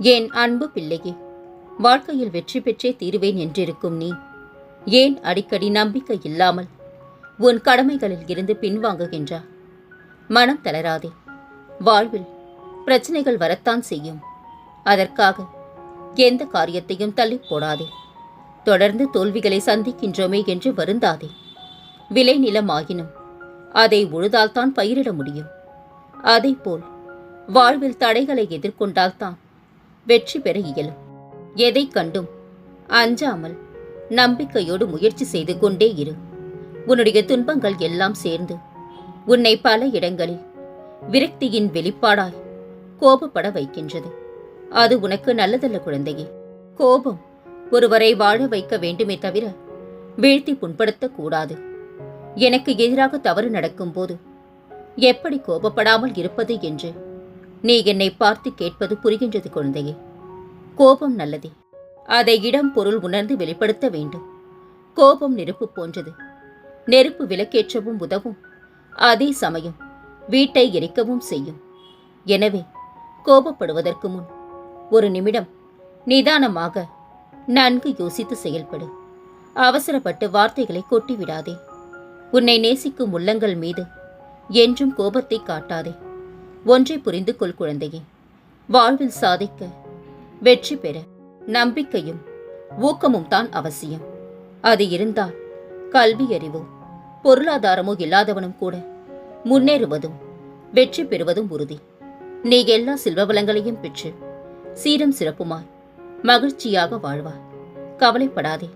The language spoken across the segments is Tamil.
என் அன்பு பிள்ளையே வாழ்க்கையில் வெற்றி பெற்றே தீருவேன் என்றிருக்கும் நீ. ஏன் அடிக்கடி நம்பிக்கை இல்லாமல் உன் கடமைகளில் இருந்து பின்வாங்குகின்றா? மனம் தளராதே. வாழ்வில் பிரச்சனைகள் வரத்தான் செய்யும். அதற்காக எந்த காரியத்தையும் தள்ளி போடாதே. தொடர்ந்து தோல்விகளை சந்திக்கின்றோமே என்று வருந்தாதே. விளை நிலமாகினும் அதை உழுதால்தான் பயிரிட முடியும். அதேபோல் வாழ்வில் தடைகளை எதிர்கொண்டால்தான் வெற்றி பெற இயலும். எதை கண்டும் அஞ்சாமல் நம்பிக்கையோடு முயற்சி செய்து கொண்டே இரு. உன்னுடைய துன்பங்கள் எல்லாம் சேர்ந்து உன்னை பல இடங்களில் விரக்தியின் வெளிப்பாடாய் கோபப்பட வைக்கின்றது. அது உனக்கு நல்லதல்ல குழந்தையே. கோபம் ஒருவரை வாழ வைக்க வேண்டுமே தவிர வீழ்த்தி புண்படுத்தக்கூடாது எனக்கு எதிராக தவறு நடக்கும்போது எப்படி கோபப்படாமல் இருப்பது என்று நீ என்னை பார்த்து கேட்பது புரிகின்றது குழந்தையே. கோபம் நல்லதே. அதை இடம் பொருள் உணர்ந்து வெளிப்படுத்த வேண்டும். கோபம் நெருப்பு போன்றது. நெருப்பு விளக்கேற்றவும் உதவும். அதே சமயம் வீட்டை எரிக்கவும் செய்யும். எனவே கோபப்படுவதற்கு முன் ஒரு நிமிடம் நிதானமாக நன்கு யோசித்து செயல்படு. அவசரப்பட்டு வார்த்தைகளை கொட்டிவிடாதே. உன்னை நேசிக்கும் உள்ளங்கள் மீது என்றும் கோபத்தை காட்டாதே. ஒன்றை புரிந்து கொள் குழந்தையே. வாழ்வில் சாதிக்க வெற்றி பெற நம்பிக்கையும் ஊக்கமும் தான் அவசியம். அது இருந்தால் கல்வி அறிவோ பொருளாதாரமோ இல்லாதவனும் கூட முன்னேறுவதும் வெற்றி பெறுவதும் உறுதி. நீ எல்லா செல்வ வளங்களையும் பெற்று சீரம் சிறப்புமாய் மகிழ்ச்சியாக வாழ்வாய். கவலைப்படாதே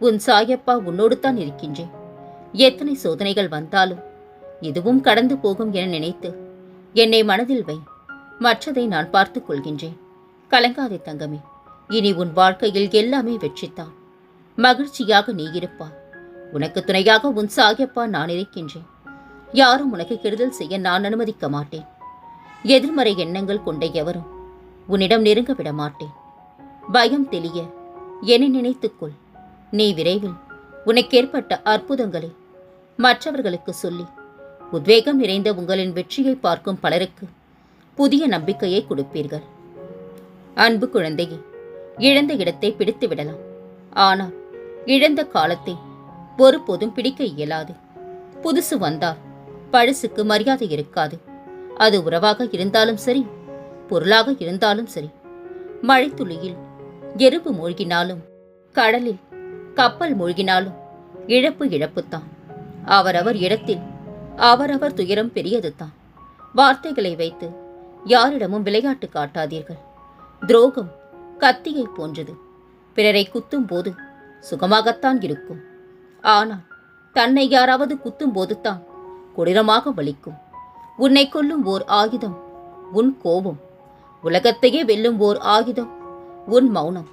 உன் சாயப்பா உன்னோடு தான் இருக்கின்றேன். எத்தனை சோதனைகள் வந்தாலும் இதுவும் கடந்து போகும் என நினைத்து என்னை மனதில் வை மற்றதை நான் பார்த்துக் கொள்கின்றேன். கலங்காதே தங்கமே. இனி உன் வாழ்க்கையில் எல்லாமே வெற்றித்தான் மகிழ்ச்சியாக நீ இருப்பாய் உனக்கு துணையாக உன் சாகியப்பா நான் இருக்கின்றேன். யாரும் உனக்கு கெடுதல் செய்ய நான் அனுமதிக்க மாட்டேன். எதிர்மறை எண்ணங்கள் கொண்ட எவரும் உன்னிடம் நெருங்க விட மாட்டேன். பயம் தெளிய என்னை நினைத்துக்கொள் நீ விரைவில் உனக்கேற்பட்ட அற்புதங்களை மற்றவர்களுக்கு சொல்லி உத்வேகம் நிறைந்த உங்களின் வெற்றியை பார்க்கும் பலருக்கு புதிய நம்பிக்கையை கொடுப்பீர்கள். அன்பு குழந்தையே இழந்த இடத்தை பிடித்து விடலாம். ஆனால் இழந்த காலத்தை ஒருபோதும் பிடிக்க இயலாது. புதுசு வந்தால் பழசுக்கு மரியாதை இருக்காது. அது உறவாக இருந்தாலும் சரி பொருளாக இருந்தாலும் சரி. மழைத்துளியில் எறும்பு மூழ்கினாலும் கடலில் கப்பல் மூழ்கினாலும் இழப்பு இழப்புத்தான். அவரவர் இடத்தில் அவரவர் துயரம் பெரியதுதான். வார்த்தைகளை வைத்து யாரிடமும் விளையாட்டு காட்டாதீர்கள். துரோகம் கத்தியை போன்றது. பிறரை குத்தும் போது சுகமாகத்தான் இருக்கும். ஆனால் தன்னை யாராவது குத்தும் போதுதான் கொடூரமாக வலிக்கும். உன்னை கொல்லும் ஓர் ஆயுதம் உன் கோபம். உலகத்தையே வெல்லும் ஓர் ஆயுதம் உன் மௌனம்.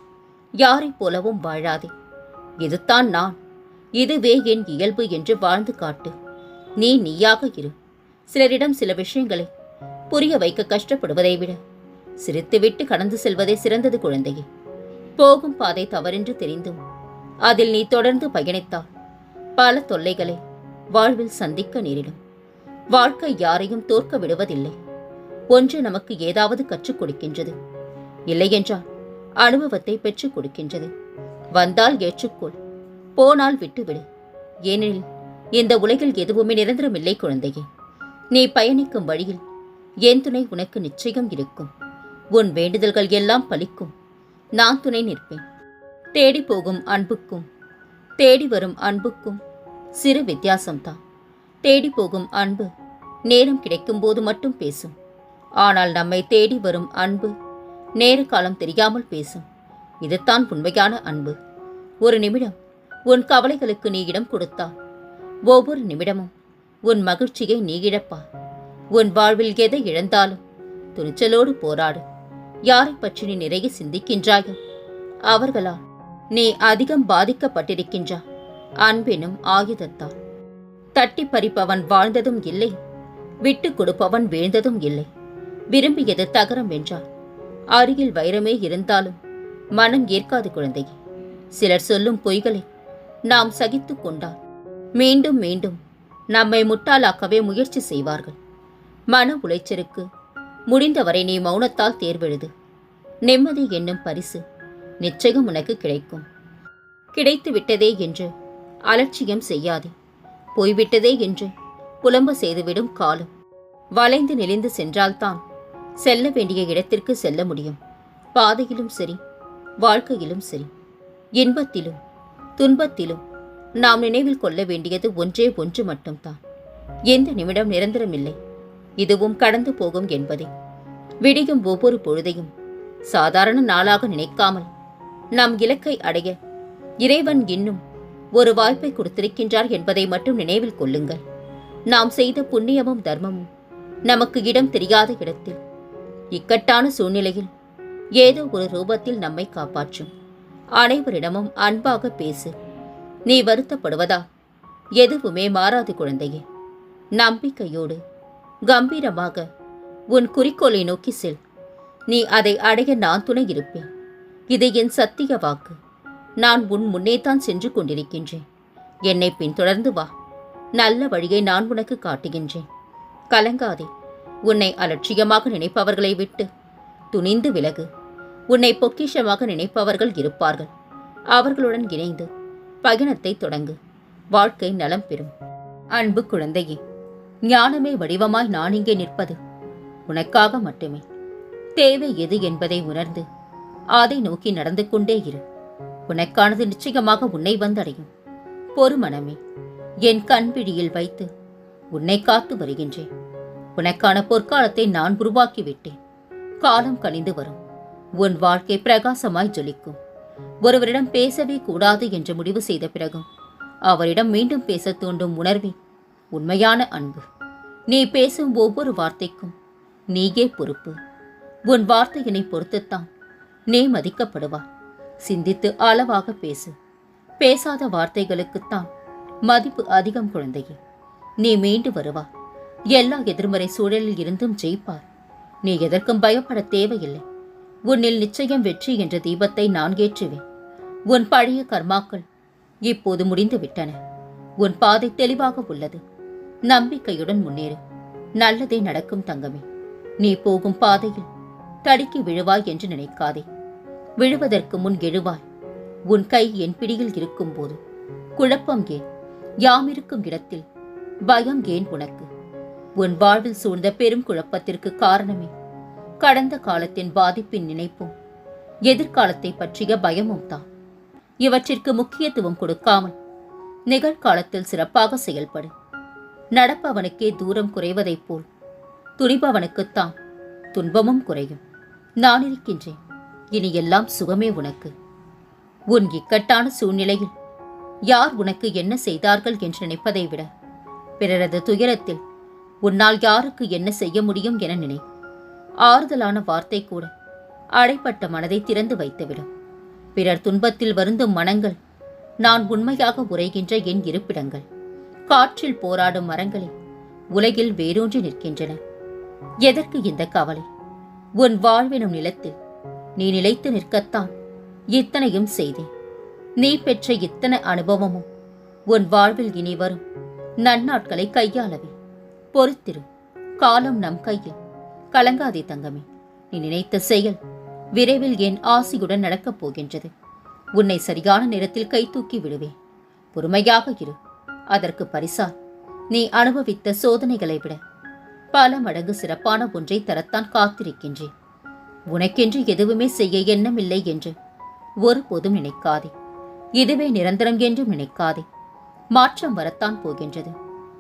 யாரைப் போலவும் வாழாதே. இதுதான் நான். இதுவே என் இயல்பு என்று வாழ்ந்து காட்டு. நீ நீயாக இரு. சிலரிடம் சில விஷயங்களை புரிய வைக்க கஷ்டப்படுவதை விட சிரித்துவிட்டு கடந்து செல்வதே சிறந்தது குழந்தையே. போகும் பாதை தவறென்று தெரிந்தும் அதில் நீ தொடர்ந்து பயணித்தால் பல தொல்லைகளை வாழ்வில் சந்திக்க நேரிடும். வாழ்க்கை யாரையும் தோற்க விடுவதில்லை. ஒன்று நமக்கு ஏதாவது கற்றுக் கொடுக்கின்றது. இல்லையென்றால் அனுபவத்தை பெற்றுக் கொடுக்கின்றது. வந்தால் ஏற்றுக்கொள் போனால் விட்டுவிடு. ஏனெனில் இந்த உலகில் எதுவுமே நிரந்தரமில்லை குழந்தையே. நீ பயணிக்கும் வழியில் என் துணை உனக்கு நிச்சயம் இருக்கும். உன் வேண்டுதல்கள் எல்லாம் பலிக்கும். நான் துணை நிற்பேன். தேடி போகும் அன்புக்கும் தேடி வரும் அன்புக்கும் சிறு வித்தியாசம்தான். தேடி போகும் அன்பு நேரம் கிடைக்கும்போது மட்டும் பேசும். ஆனால் நம்மை தேடி வரும் அன்பு நேர காலம் தெரியாமல் பேசும். இதுதான் உண்மையான அன்பு. ஒரு நிமிடம் உன் கவலைகளுக்கு நீ இடம் கொடுத்தால் ஒவ்வொரு நிமிடமும் உன் மகிழ்ச்சியை நீ இழப்பாய் உன் வாழ்வில் எதை இழந்தாலும் துணிச்சலோடு போராடு. யாரை பற்றி நீ நிறைய சிந்திக்கின்றாயோ? அவர்களால் நீ அதிகம் பாதிக்கப்பட்டிருக்கின்றா? அன்பெனும் ஆயுதத்தால் தட்டி பறிப்பவன் வாழ்ந்ததும் இல்லை. விட்டு கொடுப்பவன் வீழ்ந்ததும் இல்லை. விரும்பியது தகரம் என்றார் அருகில் வைரமே இருந்தாலும் மனம் ஏற்காது குழந்தையே. சிலர் சொல்லும் பொய்களை நாம் சகித்துக் கொண்டால் மீண்டும் மீண்டும் நம்மை முட்டாளாக்கவே முயற்சி செய்வார்கள். மன உளைச்சலுக்கு முடிந்தவரை நீ மௌனத்தால் தேர்வெழுது. நிம்மதி என்னும் பரிசு நிச்சயம் உனக்கு கிடைக்கும். கிடைத்து விட்டதே என்று அலட்சியம் செய்யாதே. போய்விட்டதே என்று புலம்ப செய்துவிடும் காலம். வளைந்து நெளிந்து சென்றால்தான் செல்ல வேண்டிய இடத்திற்கு செல்ல முடியும். பாதையிலும் சரி வாழ்க்கையிலும் சரி இன்பத்திலும் துன்பத்திலும் நாம் நினைவில் கொள்ள வேண்டியது ஒன்றே ஒன்று மட்டும்தான். எந்த நிமிடம் நிரந்தரமில்லை. இதுவும் கடந்து போகும் என்பதே. விடியும் ஒவ்வொரு பொழுதையும் சாதாரண நாளாக நினைக்காமல் நம் இலக்கை அடைய இறைவன் இன்னும் ஒரு வாய்ப்பை கொடுத்திருக்கின்றார் என்பதை மட்டும் நினைவில் கொள்ளுங்கள். நாம் செய்த புண்ணியமும் தர்மமும் நமக்கு இடம் தெரியாத இடத்தில் இக்கட்டான சூழ்நிலையில் ஏதோ ஒரு ரூபத்தில் நம்மை காப்பாற்றும். அனைவரிடமும் அன்பாக பேசு. நீ வருத்தப்படுவதா? எதுவுமே மாறாது குழந்தையே. நம்பிக்கையோடு கம்பீரமாக உன் குறிக்கோளை நோக்கி செல். நீ அதை அடைய நான் துணை இருப்பேன். இது என் சத்திய வாக்கு. நான் உன் முன்னேதான் சென்று கொண்டிருக்கின்றேன். என்னை பின்தொடர்ந்து வா. நல்ல வழியை நான் உனக்கு காட்டுகின்றேன். கலங்காதே. உன்னை அலட்சியமாக நினைப்பவர்களை விட்டு. துணிந்து விலகு. உன்னை பொக்கிஷமாக நினைப்பவர்கள் இருப்பார்கள். அவர்களுடன் இணைந்து பயணத்தை தொடங்கு. வாழ்க்கை நலம் பெறும். அன்பு குழந்தையே ஞானமே வடிவமாய் நான் இங்கே நிற்பது. உனக்காக மட்டுமே. தேவை எது என்பதை உணர்ந்து அதை நோக்கி நடந்து கொண்டே இரு. உனக்கானது நிச்சயமாக உன்னை வந்தடையும். பொறுமணமே என் கண்பிடியில் வைத்து உன்னை காத்து வருகின்றேன். உனக்கான பொற்காலத்தை நான் உருவாக்கிவிட்டேன். காலம் கனிந்து வரும். உன் வாழ்க்கை பிரகாசமாய் ஜொலிக்கும். ஒருவரிடம் பேசவே கூடாது என்று முடிவு செய்த பிறகும் அவரிடம் மீண்டும் பேச தூண்டும் உணர்வே உண்மையான அன்பு. நீ பேசும் ஒவ்வொரு வார்த்தைக்கும் நீயே பொறுப்பு. உன் வார்த்தையினை பொறுத்துத்தான். நீ மதிக்கப்படுவா. சிந்தித்து அளவாக பேசு. பேசாத வார்த்தைகளுக்குத்தான் மதிப்பு அதிகம் குழந்தையே. நீ மீண்டு வருவா. எல்லா எதிர்மறை சூழலில் இருந்தும் ஜெயிப்பார். நீ எதற்கும் பயப்பட தேவையில்லை. உன்னில் நிச்சயம் வெற்றி என்ற தீபத்தை நான் ஏற்றுவேன். உன் பழைய கர்மாக்கள் இப்போது முடிந்து விட்டன உன் பாதை தெளிவாக உள்ளது. நம்பிக்கையுடன் முன்னேறு. நல்லதே நடக்கும் தங்கமே. நீ போகும் பாதையில் தடுக்கி விழுவாய் என்று நினைக்காதே. விழுவதற்கு முன் எழுவாய். உன் கை என் பிடியில் இருக்கும்போது குழப்பம் ஏன்? யாம் இருக்கும் இடத்தில் பயம் ஏன் உனக்கு? உன் வாழ்வில் சூழ்ந்த பெரும் குழப்பத்திற்கு காரணமே. கடந்த காலத்தின் பாதிப்பின் நினைப்பும் எதிர்காலத்தை பற்றிய பயமும் தான். இவற்றிற்கு முக்கியத்துவம் கொடுக்காமல் நிகழ்காலத்தில் சிறப்பாக செயல்படு. நடப்பவனுக்கே தூரம் குறைவதைப் போல். துணிபவனுக்குத்தான் துன்பமும் குறையும். நான் இருக்கின்றேன். இனி எல்லாம் சுகமே உனக்கு. உன் இக்கட்டான சூழ்நிலையில் யார் உனக்கு என்ன செய்தார்கள் என்று நினைப்பதை விட பிறரது துயரத்தில் உன்னால் யாருக்கு என்ன செய்ய முடியும் என நினை. ஆறுதலான வார்த்தை கூட அடைப்பட்ட மனதை திறந்து வைத்துவிடும். பிறர் துன்பத்தில் வருந்தும் மனங்கள் நான் உண்மையாக உரைகின்ற என் இருப்பிடங்கள். காற்றில் போராடும் மரங்களே உலகில் வேரூன்றி நிற்கின்றன. எதற்கு இந்த கவலை? உன் வாழ்வினும் நிலத்தில் நீ நிலைத்து நிற்கத்தான் இத்தனையும் செய்தேன். நீ பெற்ற இத்தனை அனுபவமும் உன் வாழ்வில் இனி வரும். நன்னாட்களை கையாளவே. பொறுத்திரு காலம் நம் கையில். கலங்காதே தங்கமே நீ நினைத்த செயல் விரைவில் என் ஆசியுடன் நடக்கப் போகின்றது. உன்னை சரியான நேரத்தில் கை தூக்கி விடுவேன். பொறுமையாக இரு. அதற்கு பரிசால் நீ அனுபவித்த சோதனைகளை விட பல மடங்கு சிறப்பான ஒன்றை தரத்தான் காத்திருக்கின்றேன் உனக்கென்று எதுவுமே செய்ய எண்ணமில்லை என்று ஒருபோதும் நினைக்காதே. இதுவே நிரந்தரம் என்றும் நினைக்காதே. மாற்றம் வரத்தான் போகின்றது.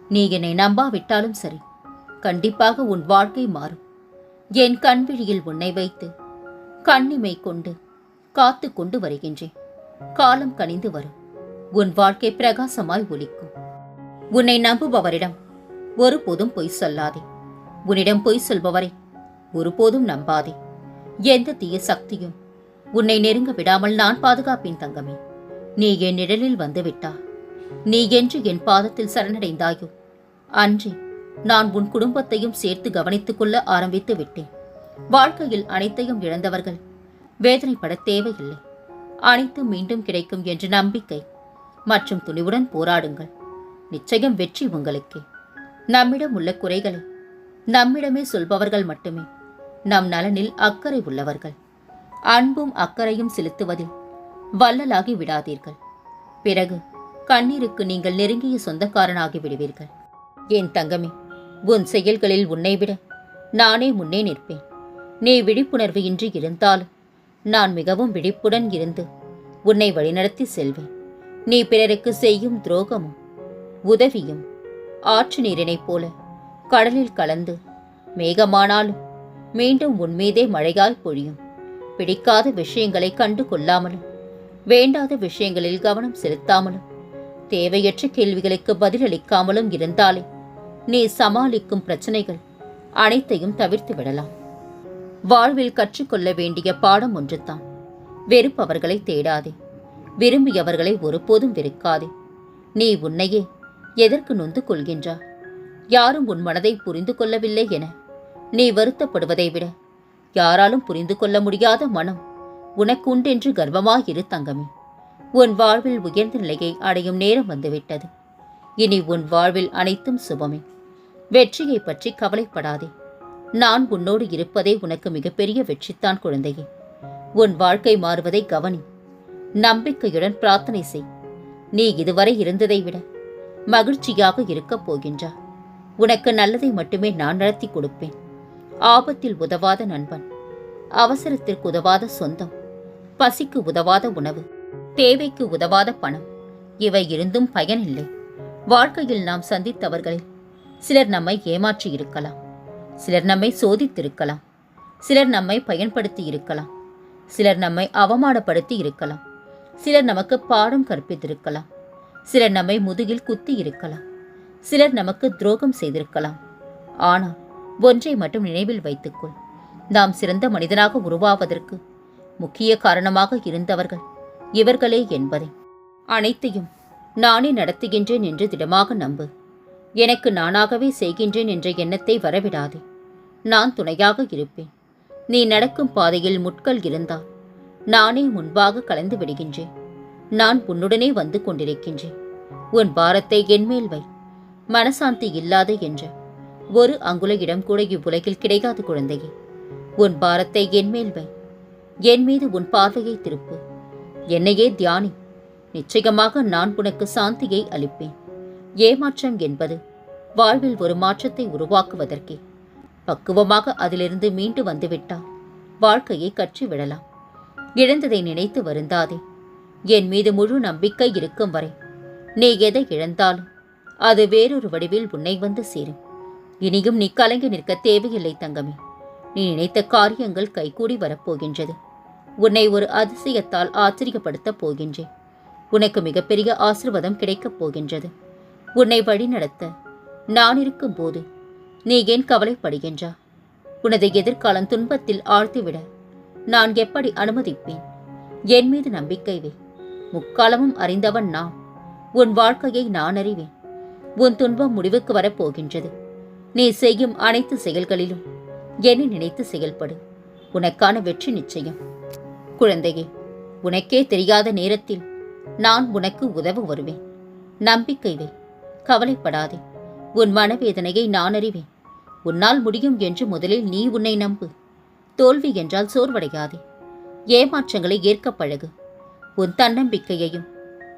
நீ என்னை நம்பாவிட்டாலும் சரி கண்டிப்பாக உன் வாழ்க்கை மாறும். என் கண்விழியில் உன்னை வைத்து கண்ணிமை கொண்டு காத்து கொண்டு வருகின்றேன் காலம் கனிந்து வரும். உன் வாழ்க்கை பிரகாசமாய் ஒலிக்கும். உன்னை நம்புபவரிடம் ஒருபோதும் பொய் சொல்லாதே. உன்னிடம் பொய் சொல்பவரை ஒருபோதும் நம்பாதே. எந்த தீய சக்தியும் உன்னை நெருங்க விடாமல் நான் பாதுகாப்பேன் தங்கமே. நீ என் நிழலில் வந்து விட்டா நீ என்று என் பாதத்தில் சரணடைந்தாயோ? அன்றே நான் உன் குடும்பத்தையும் சேர்த்து கவனித்துக் கொள்ள ஆரம்பித்து விட்டேன். வாழ்க்கையில் அனைத்தையும் இழந்தவர்கள் வேதனைப்பட தேவையில்லை. அனைத்தும் மீண்டும் கிடைக்கும் என்ற நம்பிக்கை மற்றும் துணிவுடன் போராடுங்கள். நிச்சயம் வெற்றி உங்களுக்கே. நம்மிடம் உள்ள குறைகளை நம்மிடமே சொல்பவர்கள் மட்டுமே. நம் நலனில் அக்கறை உள்ளவர்கள். அன்பும் அக்கறையும் செலுத்துவதில் வள்ளலாகி விடாதீர்கள். பிறகு கண்ணீருக்கு நீங்கள் நெருங்கிய சொந்தக்காரனாகி விடுவீர்கள். என் தங்கமே உன் செயல்களில் உன்னை விட நானே முன்னே நிற்பேன். நீ விழிப்புணர்வு இன்றி இருந்தாலும் நான் மிகவும் விழிப்புடன் இருந்து உன்னை வழிநடத்தி செல்வேன். நீ பிறருக்கு செய்யும் துரோகமும் உதவியும். ஆற்று நீரினைப் போல கடலில் கலந்து மேகமானாலும் மீண்டும் உன்மீதே மழையாய் பொழியும். பிடிக்காத விஷயங்களை கண்டு கொள்ளாமலும் வேண்டாத விஷயங்களில் கவனம் செலுத்தாமலும் தேவையற்ற கேள்விகளுக்கு பதிலளிக்காமலும் இருந்தாலே நீ சமாளிக்கும் பிரச்சனைகள் அனைத்தையும் தவிர்த்து விடலாம். வாழ்வில் கற்றுக்கொள்ள வேண்டிய பாடம் ஒன்றுதான். வெறுப்பவர்களை தேடாதே. விரும்பியவர்களை ஒருபோதும் வெறுக்காதே. நீ உன்னையே எதற்கு நொந்து கொள்கின்றா? யாரும் உன் மனதை புரிந்து கொள்ளவில்லை என. நீ வருத்தப்படுவதை விட யாராலும் புரிந்து கொள்ள முடியாத மனம் உனக்கு உண்டென்று கர்வமாயிரு தங்கமே. உன் வாழ்வில் உயர்ந்த நிலையை அடையும் நேரம் வந்துவிட்டது. இனி உன் வாழ்வில் அனைத்தும் சுபமே. வெற்றியை பற்றி கவலைப்படாதே. நான் உன்னோடு இருப்பதே உனக்கு மிகப்பெரிய வெற்றித்தான் குழந்தையே. உன் வாழ்க்கை மாறுவதை கவனி. நம்பிக்கையுடன் பிரார்த்தனை செய். நீ இதுவரை இருந்ததை விட மகிழ்ச்சியாக இருக்கப் போகின்றார். உனக்கு நல்லதை மட்டுமே நான் நடத்தி கொடுப்பேன். ஆபத்தில் உதவாத நண்பன். அவசரத்திற்கு உதவாத சொந்தம். பசிக்கு உதவாத உணவு. தேவைக்கு உதவாத பணம். இவை இருந்தும் பயனில்லை. வாழ்க்கையில் நாம் சந்தித்தவர்களில் சிலர் நம்மை ஏமாற்றி இருக்கலாம். சிலர் நம்மை சோதித்திருக்கலாம். சிலர் நம்மை பயன்படுத்தி இருக்கலாம். சிலர் நம்மை அவமானப்படுத்தி இருக்கலாம். சிலர் நமக்கு பாடம் கற்பித்திருக்கலாம். சிலர் நம்மை முதுகில் குத்தி இருக்கலாம். சிலர் நமக்கு துரோகம் செய்திருக்கலாம். ஆனால் ஒன்றை மட்டும் நினைவில் வைத்துக்கொள். நாம் சிறந்த மனிதனாக உருவாவதற்கு முக்கிய காரணமாக இருந்தவர்கள் இவர்களே என்பதை. அனைத்தையும் நானே நடத்துகின்றேன் என்று திடமாக நம்பு. எனக்கு நானாகவே செய்கின்றேன் என்ற எண்ணத்தை வரவிடாதே. நான் துணையாக இருப்பேன். நீ நடக்கும் பாதையில் முட்கள் இருந்தால் நானே முன்பாக கலந்து விடுகின்றேன். நான் உன்னுடனே வந்து கொண்டிருக்கின்றேன். உன் பாரத்தை என்மேல் வை. மனசாந்தி இல்லாத என்ற. ஒரு அங்குல இடம் கூட இவ்வுலகில் கிடைக்காது குழந்தையே. உன் பாரத்தை என்மேல் வை. என் மீது உன் பார்வையை திருப்பு. என்னையே தியானி. நிச்சயமாக நான் உனக்கு சாந்தியை அளிப்பேன். ஏமாற்றம் என்பது வாழ்வில் ஒரு மாற்றத்தை உருவாக்குவதற்கே. பக்குவமாக அதிலிருந்து மீண்டு வந்துவிட்டால் வாழ்க்கையை கற்றி விடலாம் இழந்ததை நினைத்து வருந்தாதே. என் மீது முழு நம்பிக்கை இருக்கும் வரை நீ எதை இழந்தாலும் அது வேறொரு வடிவில் உன்னை வந்து சேரும். இனியும் நீ கலங்கி நிற்க தேவையில்லை தங்கமே. நீ நினைத்த காரியங்கள் கைகூடி வரப்போகின்றது. உன்னை ஒரு அதிசயத்தால் ஆச்சரியப்படுத்தப் போகின்றேன். உனக்கு மிகப்பெரிய ஆசிர்வாதம் கிடைக்கப் போகின்றது. உன்னை வழிநடத்த நான் இருக்கும்போது நீ ஏன் கவலைப்படுகின்றா? உனது எதிர்காலம் துன்பத்தில் ஆழ்த்திவிட நான் எப்படி அனுமதிப்பேன்? என் மீது நம்பிக்கை வை. முக்காலமும் அறிந்தவன் நான் உன் வாழ்க்கையை நான் அறிவேன். உன் துன்பம் முடிவுக்கு வரப்போகின்றது. நீ செய்யும் அனைத்து செயல்களிலும் என்னை நினைத்து செயல்படு. உனக்கான வெற்றி நிச்சயம். குழந்தையே உனக்கே தெரியாத நேரத்தில் நான் உனக்கு உதவ வருவேன். நம்பிக்கை வை. கவலைப்படாதே. உன் மனவேதனையை நான் அறிவேன். உன்னால் முடியும் என்று முதலில் நீ உன்னை நம்பு. தோல்வி என்றால் சோர்வடையாதே. ஏமாற்றங்களை ஏற்க பழகு. உன் தன்னம்பிக்கையையும்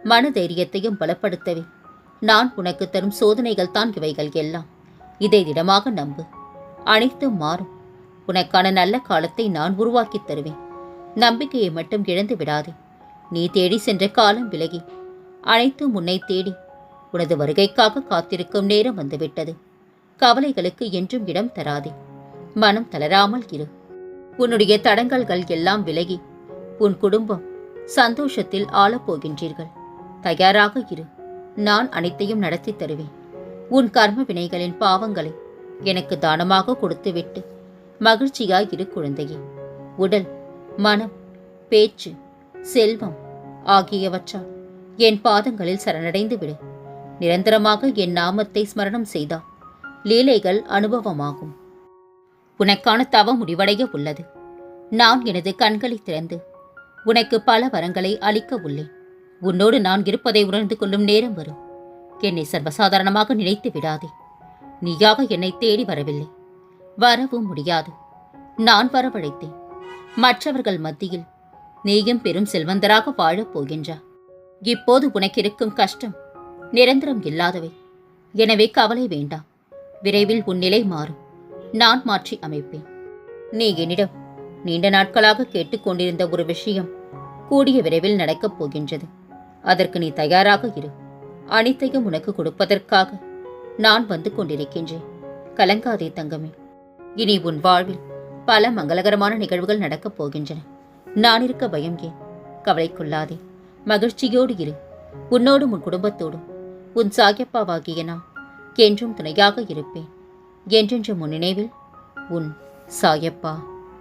மனதைரியத்தையும் பலப்படுத்தவே. நான் உனக்கு தரும் சோதனைகள் தான் இவைகள் எல்லாம். இதை திடமாக நம்பு. அனைத்தும் மாறும். உனக்கான நல்ல காலத்தை நான் உருவாக்கித் தருவேன். நம்பிக்கையை மட்டும் இழந்து விடாதே. நீ தேடி சென்ற காலம் விலகி. அனைத்தும் உன்னை தேடி. உனது வருகைக்காக காத்திருக்கும் நேரம் வந்துவிட்டது. கவலைகளுக்கு என்றும் இடம் தராதே. மனம் தளராமல் இரு. உன்னுடைய தடங்கல்கள் எல்லாம் விலகி. உன் குடும்பம் சந்தோஷத்தில் ஆளப்போகின்றீர்கள். தயாராக இரு. நான் அனைத்தையும் நடத்தி தருவேன். உன் கர்ம வினைகளின் பாவங்களை எனக்கு தானமாக கொடுத்துவிட்டு மகிழ்ச்சியாய் இரு குழந்தையே. உடல் மனம் பேச்சு செல்வம் ஆகியவற்றால் என் பாதங்களில் சரணடைந்து விடு நிரந்தரமாக என் நாமத்தை ஸ்மரணம் செய்தால் லீலைகள் அனுபவமாகும். உனக்கான தவம் முடிவடைய உள்ளது. நான் எனது கண்களை திறந்து உனக்கு பல வரங்களை அளிக்க உள்ளேன். உன்னோடு நான் இருப்பதை உணர்ந்து கொள்ளும் நேரம் வரும். என்னை சர்வசாதாரணமாக நினைத்து விடாதே. நீயாக என்னை தேடி வரவில்லை. வரவும் முடியாது. நான் வரவழைத்தேன். மற்றவர்கள் மத்தியில் நீயும் பெரும் செல்வந்தராக வாழப் போகின்றா. இப்போது உனக்கு இருக்கும் கஷ்டம் நிரந்தரம் இல்லாதவை. எனவே கவலை வேண்டாம். விரைவில் உன் நிலை மாறும். நான் மாற்றி அமைப்பேன். நீ என்னிடம் நீண்ட நாட்களாக கேட்டுக்கொண்டிருந்த ஒரு விஷயம் கூடிய விரைவில் நடக்கப் போகின்றது. அதற்கு நீ தயாராக இரு. அனைத்தையும் உனக்கு கொடுப்பதற்காக நான் வந்து கொண்டிருக்கின்றேன். கலங்காதே தங்கமே. இனி உன் வாழ்வில் பல மங்களகரமான நிகழ்வுகள் நடக்கப் போகின்றன. நான் இருக்க பயம் ஏன்? கவலைக்குள்ளாதே. மகிழ்ச்சியோடு இரு. உன்னோடும் உன் குடும்பத்தோடும். உன் சாகியப்பாவாகிய நான் என்றும் துணையாக இருப்பேன். என்றென்றும் உன் நினைவில் உன் சாயப்பா